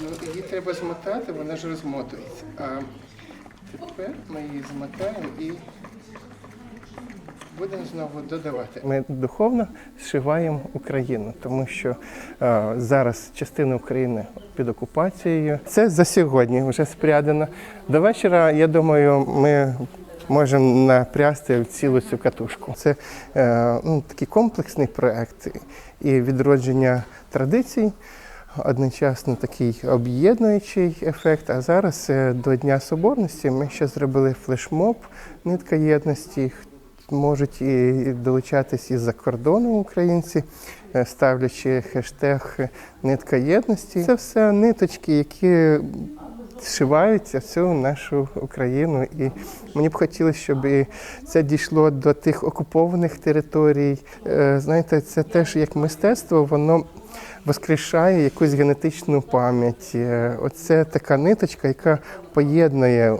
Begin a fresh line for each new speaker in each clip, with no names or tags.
Її треба змотати, вона ж розмотується. А тепер ми її змотаємо і будемо знову додавати. Ми духовно зшиваємо Україну, тому що е, зараз частина України під окупацією. Це за сьогодні вже спрядано. До вечора, я думаю, ми можемо напрясти цілу цю катушку. Це е, ну, такий комплексний проект і відродження традицій. Одночасно такий об'єднуючий ефект. А зараз е, до Дня Соборності ми ще зробили флешмоб нитка єдності. Можуть і долучатись із-за кордону українці, е, ставлячи хештег нитка єдності. Це все ниточки, які зшиваються в цю нашу Україну. І мені б хотілося, щоб і це дійшло до тих окупованих територій. Е, Знаєте, це теж як мистецтво, воно воскрешає якусь генетичну пам'ять. Е, Оце така ниточка, яка поєднує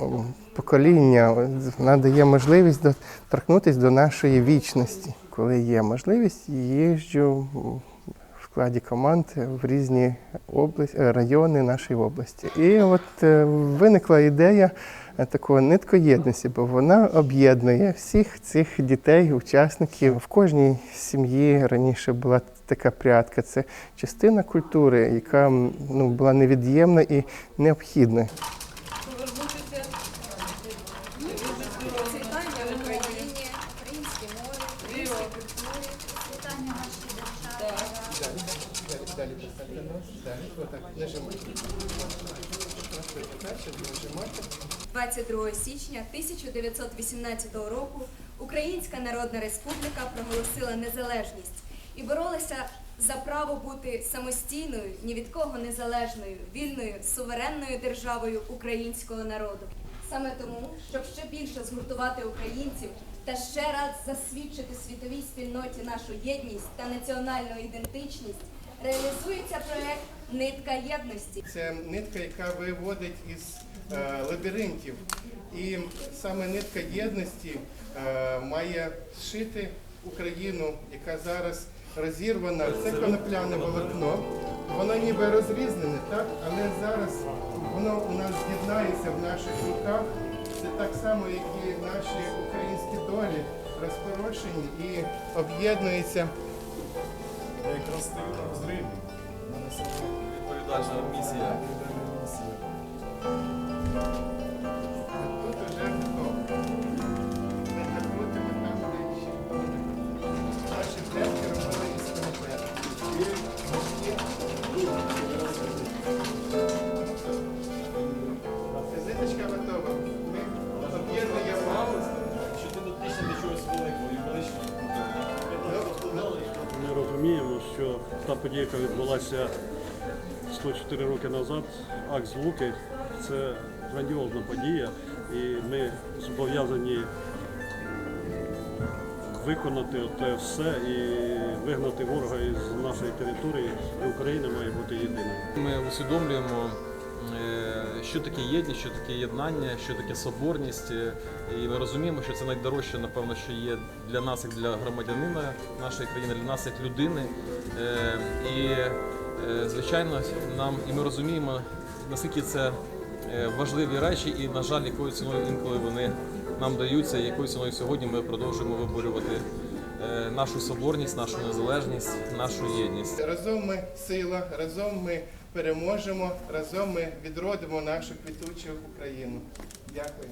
покоління, вона дає можливість доторкнутися до нашої вічності. Коли є можливість, їжджу складі команд в різні області, райони нашої області. І от е, виникла ідея е, такого ниткоєдності, бо вона об'єднує всіх цих дітей, учасників. В кожній сім'ї раніше була така прядка. Це частина культури, яка ну, була невід'ємна і необхідна. Далі поставте нос, далі, отак, нажимайте.
22 січня 1918 року Українська Народна Республіка проголосила незалежність і боролася за право бути самостійною, ні від кого незалежною, вільною, суверенною державою українського народу. Саме тому, щоб ще більше згуртувати українців та ще раз засвідчити світовій спільноті нашу єдність та національну ідентичність, реалізується проект Нитка єдності.
Це нитка, яка виводить із е, лабіринтів. І саме нитка єдності е, має зшити Україну, яка зараз розірвана. Це конопляне волокно. Воно ніби розрізнене, так? але зараз воно у нас з'єднається в наших руках. Це так само, як і наші українські долі розпорошені і об'єднуються.
Я якраз стою на розриві. У мене сьогодні
Відповідальна місія.
Тут уже готово. Ми там ближче. Наші предки робили із конопель. Візиточка готова. Ми об'єднуємо.
Що ти дотичний до чогось великого і величного.
Ми розуміємо, та подія, яка відбулася 104 роки назад, акт Злуки, це грандіозна подія, і ми зобов'язані виконати те все і вигнати ворога із нашої території. Україна має бути єдиною.
Ми усвідомлюємо, що таке єдність, що таке єднання, що таке соборність. е, І ми розуміємо, що це найдорожче, напевно, що є для нас, як для громадянина нашої країни, для нас як людини. Е, І, е, звичайно, нам і ми розуміємо, наскільки це е, важливі речі, і, на жаль, якою ціною інколи вони нам даються, і якою ціною сьогодні ми продовжуємо виборювати е, нашу соборність, нашу незалежність, нашу єдність.
Разом ми сила, разом ми переможемо, разом ми відродимо нашу квітучу Україну. Дякую.